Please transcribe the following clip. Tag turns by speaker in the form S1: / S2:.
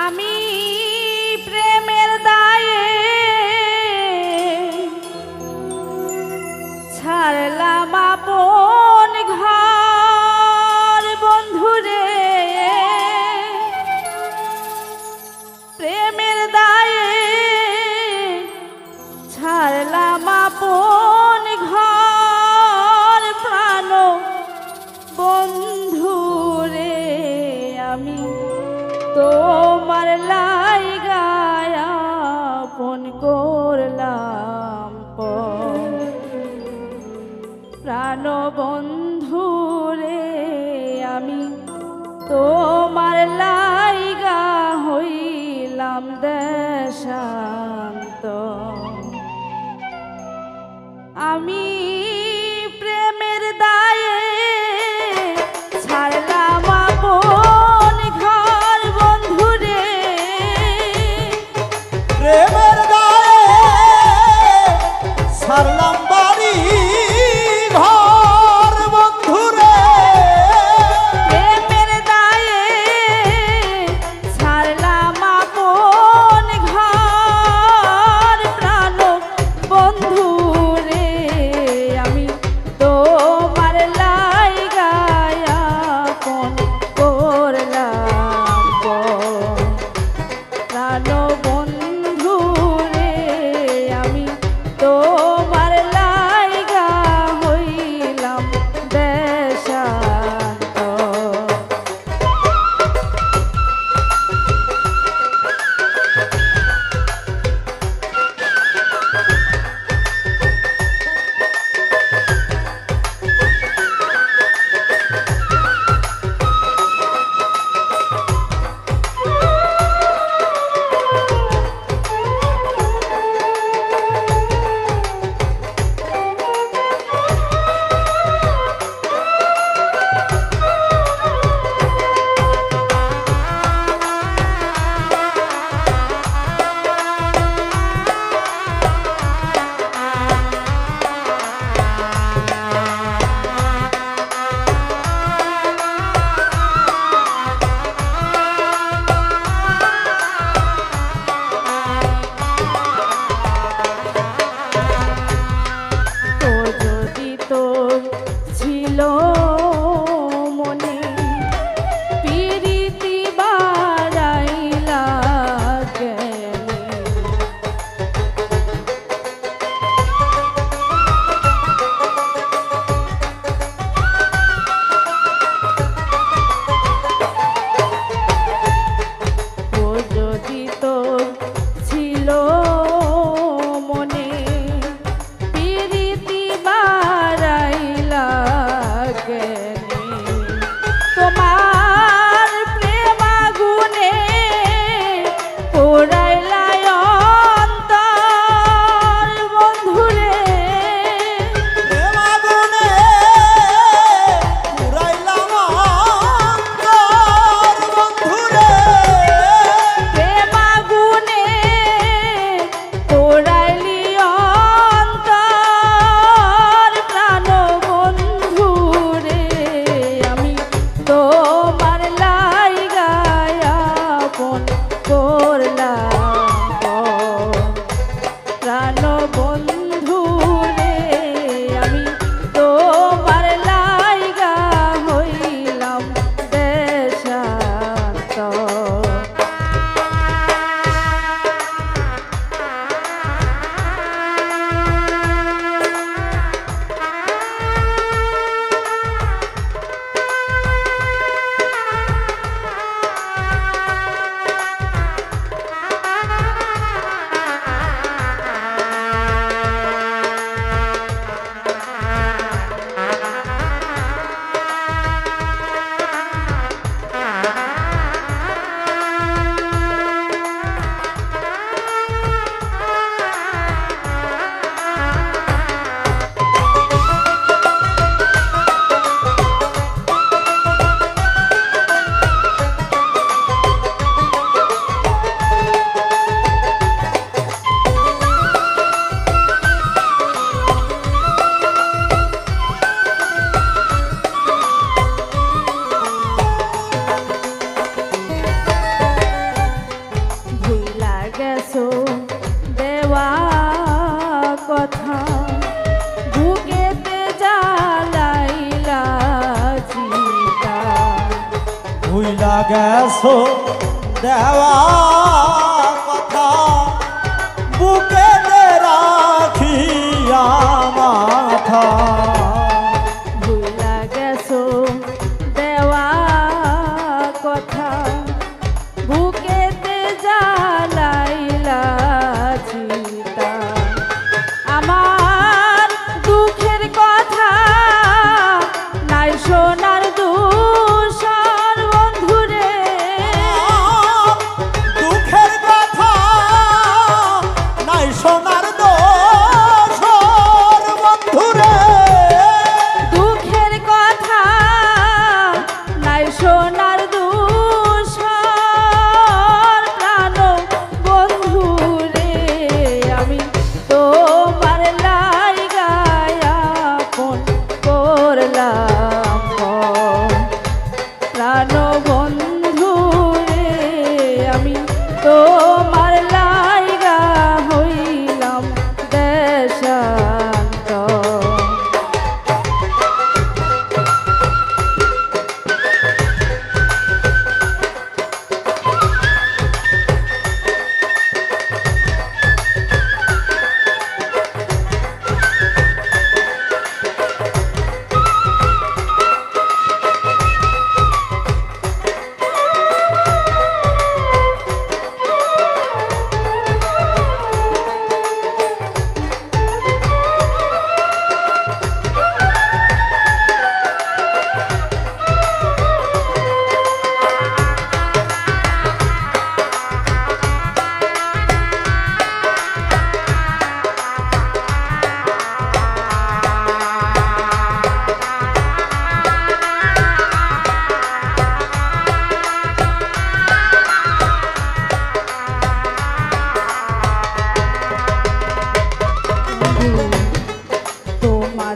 S1: আমি প্রেমের দায়ে ছাড়লাম আপন ঘর বন্ধুরে। প্রেমের
S2: ভুইলা গেছো দেওয়া কথা
S1: বুকে পারলা